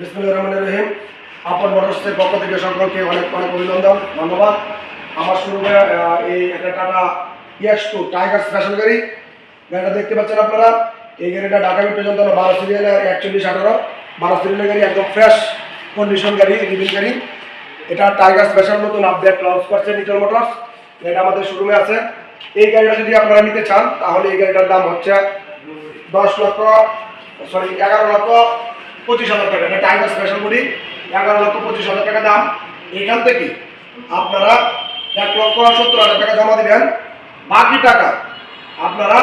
বিসমুল্লাহ রহমান রহিম। পক্ষ থেকে সকলকে অনেক অনেক অভিনন্দন ধন্যবাদ। আমার শুরু করে আহ, এই একটা টাটা ইয়াক্স টু টাইগার স্পেশাল গাড়ি। গাড়িটা দেখতে পাচ্ছেন আপনারা? এই গাড়িটা ঢাকা মেট্রো পর্যন্ত বারো সিরিয়ালের একচল্লিশ আঠারো। বারো সিরিয়ালের গাড়ি একদম ফ্রেশ কন্ডিশন গাড়ি রিভিল গাড়ি। এটা টাইগার স্পেশাল নতুন আপডেট লঞ্চ করছে নিটল মোটরস এটা আমাদের শোরুমে আছে। এই গাড়িটা যদি আপনারা নিতে চান তাহলে এই গাড়িটার দাম হচ্ছে দশ লক্ষ সরি এগারো লক্ষ পঁচিশ হাজার টাকা। এটা টাইগার স্পেশাল বডি এগারো লক্ষ পঁচিশ হাজার টাকা দাম। এখান থেকে আপনারা এক লক্ষ সত্তর হাজার টাকা জমা দিবেন। বাকি টাকা আপনারা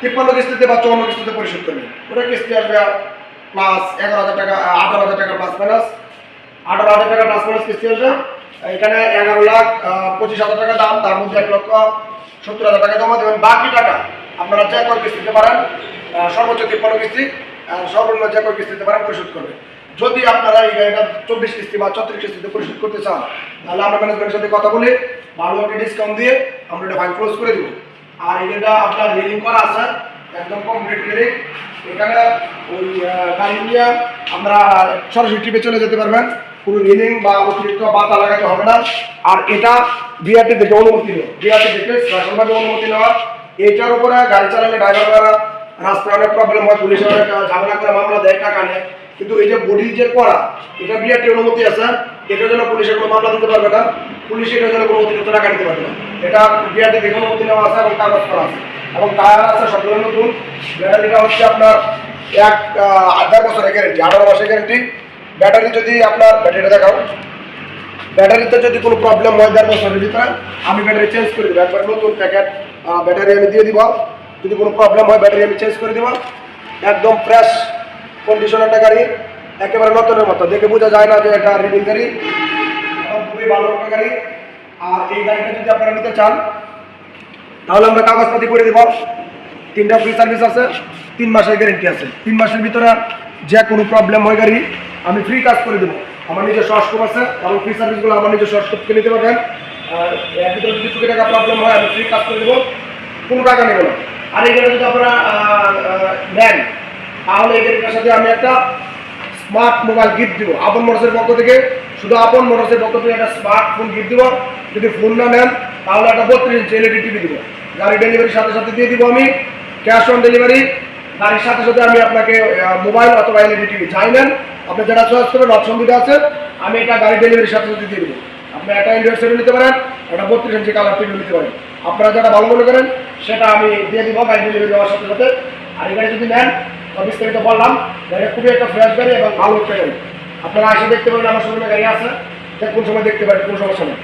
তিপ্পান্ন কিস্তিতে বা চুয়ান্ন কিস্তিতে পরিশোধ করবেন। ওটা কিস্তি আসবে প্লাস এগারো হাজার টাকা, আঠারো হাজার টাকা প্লাস মাইনাস আঠারো হাজার টাকা প্লাস মাইনাস কিস্তি আসবে। এখানে এগারো লাখ পঁচিশ হাজার টাকা দাম, তার মধ্যে এক লক্ষ সত্তর হাজার টাকা জমা দেবেন। বাকি টাকা আপনারা যে কোনো কিস্তি দিতে পারেন সর্বোচ্চ তিপ্পান্ন কিস্তি। সর্বনিম্ন যে কোনো কিস্তি দিতে পারেন পরিশোধ করবেন যদি আপনারা এই গাড়িটা চব্বিশ কিস্তি বা ছত্রিশ কিস্তিতে পরিশোধ করতে চান, তাহলে আমরা ম্যানেজমেন্টের সাথে কথা বলে ভালো একটা ডিসকাউন্ট দিয়ে আমরা এটা ফাইন ক্লোজ করে দেবো। আর এটা আপনার রিলিং করা আছে, একদম কমপ্লিট রিলিং এখানে ওই গাড়ি নিয়ে আমরা সরাসরি ট্রিপে চলে যেতে পারবেন। কোনো রিলিং বা অতিরিক্ত বাতা লাগাতে হবে না। আর এটা বিআরটি থেকে অনুমতি নেই বিআরটি থেকে শাসনভাবে অনুমতি নেওয়া। এটার উপরে গাড়ি চালালে ড্রাইভাররা রাস্তায় অনেক প্রবলেম হয়, পুলিশের অনেক ঝামেলা করে, মামলা দেয়, টাকা নেয়। কিন্তু এই যে বডি যে করা, এটা বিআরটি অনুমতি আছে এটার জন্য পুলিশের কোনো মামলা দিতে পারবে না, পুলিশ এটার জন্য কোনো অতিরিক্ত টাকা দিতে পারবে না। এটা বিআরটি থেকে অনুমতি নেওয়া আছে এবং কাগজ করা আছে। এবং টায়ার আছে সবগুলো নতুন। ব্যাটারিটা হচ্ছে আপনার এক আট বছরের গ্যারেন্টি আঠারো মাসের গ্যারেন্টি ব্যাটারি যদি আপনার, ব্যাটারিটা দেখাও। ব্যাটারিতে যদি কোনো প্রবলেম হয় দেড় বছরের ভিতরে, আমি ব্যাটারি চেঞ্জ করে দেবো। একবার নতুন প্যাকেট ব্যাটারি আমি দিয়ে দিব। যদি কোনো প্রবলেম হয় ব্যাটারি আমি চেঞ্জ করে দিব। একদম ফ্রেশ কন্ডিশন একটা গাড়ি, একেবারে নতুনের মতো। দেখে বোঝা যায় না যে এটা রিডিং গাড়ি। খুবই ভালো একটা গাড়ি। আর এই গাড়িটা যদি আপনারা নিতে চান, তাহলে আমরা কাগজপাতি করে দিব। তিনটা ফ্রি সার্ভিস আছে, তিন মাসের গ্যারেন্টি আছে। তিন মাসের ভিতরে যে কোনো প্রবলেম হয় গাড়ি, আমি ফ্রি কাজ করে দেবো। আমার নিজের সস্কোপ আছে এবং ফ্রি সার্ভিসগুলো আমার নিজের সস্কোপ থেকে নিতে পারবেন। আর এর ভিতরে যদি কোটি টাকা প্রবলেম হয়, আমি ফ্রি কাজ করে দেবো। কোনো টাকা নেব না। আর এই গাড়ি যদি আপনারা নেন, তাহলে এই সাথে আমি একটা স্মার্ট মোবাইল গিফট দিব। আপন মোটরসের পক্ষ থেকে, শুধু আপন মোটরসের পক্ষ থেকে একটা স্মার্টফোন গিফট দিব। যদি ফোন না নেন, তাহলে একটা বত্রিশ ইঞ্চি এলইডি টিভি দিব। গাড়ি ডেলিভারির সাথে সাথে দিয়ে দিব আমি। ক্যাশ অন ডেলিভারি গাড়ির সাথে সাথে আমি আপনাকে মোবাইল অথবা এলইডি টিভি চাই নেন, আপনি যেটা চয়েস করবেন অপশন দুটো আছে, আমি এটা গাড়ি ডেলিভারির সাথে সাথে দিয়ে দিব। আপনি একটা অ্যান্ড্রয়েড সেট নিতে পারেন, একটা বত্রিশ ইঞ্চি কালার টিভি নিতে পারেন। আপনারা যেটা ভালো মনে করেন সেটা আমি দিয়ে দিব, গাড়ি ডেলিভারি দেওয়ার সাথে সাথে। আর এই গাড়ি যদি নেন বিস্তারিত বললাম, গাড়িটা খুবই একটা ফ্রেশ গাড়ি এবং ভালো ট্রেন আপনারা এসে দেখতে পারেন, আমার সঙ্গে গাড়ি আছে। কোন সময় দেখতে পারেন, কোনো সমস্যা নেই।